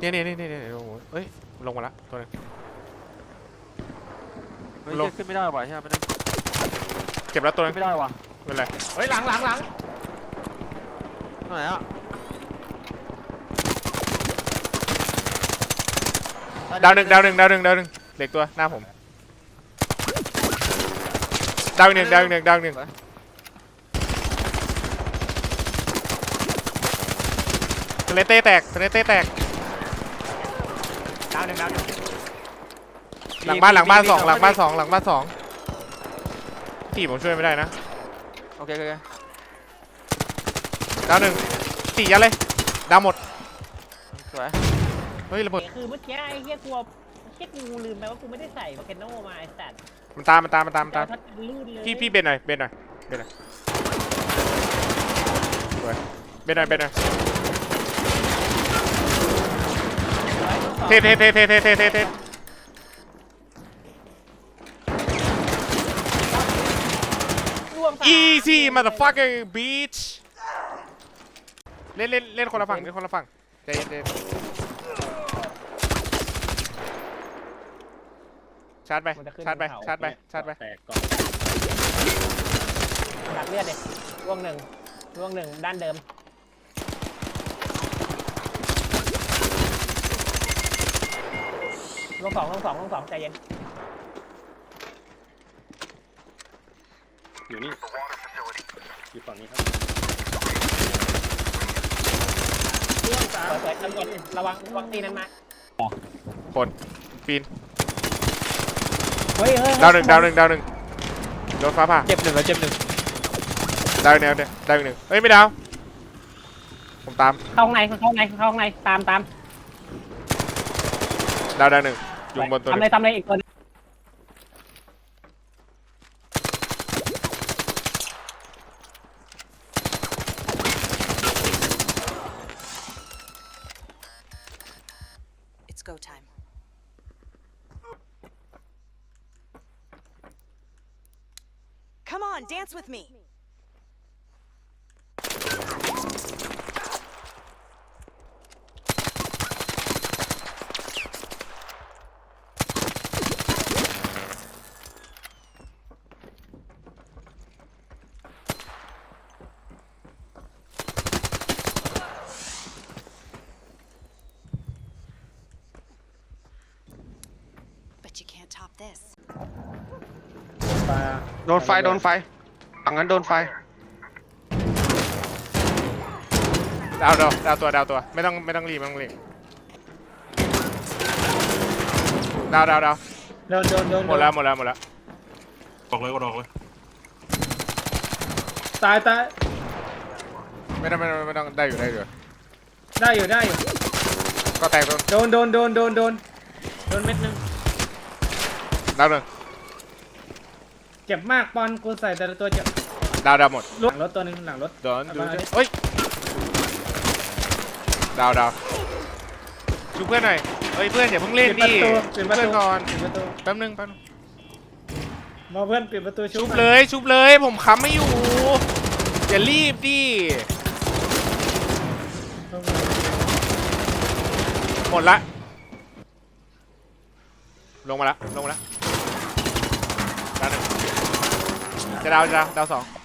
เนี่ยเนี่ยเนี่ยเนี่ยเนี่ยโอ้โหเอ้ยลงมาละตัวนึง เฮ้ยลง ขึ้นไม่ได้ว่ะใช่ไหมไม่ได้เก็บแล้วตัวนึงไม่ได้ว่ะเป็นไรเฮ้ยหลังหลังหลังตรงไหนอะดาวหนึ่งดาวหนึ่งดาวหนึ่งดาวหนึ่งเหล็กตัวหน้าผมดาวอีกหนึ่งดาวอีกหนึ่งดาวอีกหนึ่งสเลตเต้แตกสเลตเต้แตก ดาวหนึ่งดาวหนึ่งหลังบ้านหลังบ้านสองหลังบ้านสองหลังบ้านสองที่ผมช่วยไม่ได้นะโอเคโอเคโอเคดาวหนึ่งสี่ยัดเลยดาวหมดสวยเฮ้ยระเบิดคือเมื่อกี้ไอ้เหี้ยกลัวเหี้ยกูลืมไปว่ากูไม่ได้ใส่วาเคนโนมาไอ้สัตว์มันตามมันตามมันตามมันตามทัดลื่นเลยพี่พี่เบนหน่อยเบนหน่อยเบนหน่อยสวยเบนหน่อยเบนหน่อย เทพเทพเทพเทพเทพเทพเทพรวมสามอีซี่มาเตอร์ฟักเกอร์บีชเล่นเล่นเล่นคนละฝั่งเล่นคนละฝั่งใจเย็นใจเย็นชาร์จไปมันจะขึ้นชาร์จไปชาร์จไปชาร์จไปแตกก่อนดักเลือดเลยร่วงหนึ่งร่วงหนึ่งด้านเดิม งสองร่วงสองร่วงสองใจเย็นอยู่นี่อยู่ฝั่งนี้ครับร่วงสามสวยๆตำรวจระวังระวังตีนั้นมาคนปีนเฮ้ยเฮ้ยดาวหนึ่งดาวหนึ่งดาวหนึ่งโดนฟ้าผ่าเจ็บหนึ่งแล้วเจ็บหนึ่งดาวอีกหนึ่งดาวอีกหนึ่งเฮ้ยไม่ดาวผมตามเข้าข้างในเข้าข้างในเข้าข้างในตามตามดาวดาวหนึ่ง ยุงบนตัวทำอะไรทำอะไรอีกคน Come on, dance with me. Can't top this. ปลาโดนไฟ โดนไฟฝั่งนั้นโดนไฟ ดาวดาวดาวตัวดาวตัวไม่ต้องไม่ต้องรีบไม่ต้องรีบดาวดาวดาวโดนโดนโดนหมดแล้วหมดแล้วหมดแล้วออกเลยก็ออกเลยตายตายไม่ต้องไม่ต้องไม่ต้องได้อยู่ได้อยู่ได้อยู่ได้อยู่ก็แตกตัวโดนโดนโดนโดนโดนโดนเม็ดหนึง ดาวหนึ่งเจ็บมากปอนกูใส่แต่ละตัวเจ็บดาวดาวหมดหลังรถตัวหนึงหลังรถเดี๋ยวดูเอามาดิเฮ้ยดาวดาวชูเพื่อนหน่อยเฮ้ยเพื่อนอย่าเพิ่งเล่นปิดดิประตูปิดประเพื่อนตูก่อนปิดประตูแป๊บนึงแป๊บนึงมาเพื่อนปิดประตูชุชุบบเลยชุบเลยผมค้ำไม่อยู่อย่ารีบดิหมดละ ลงมาละลงมาละดาวหนึ่ง จะดาวจะดาวดาวสอง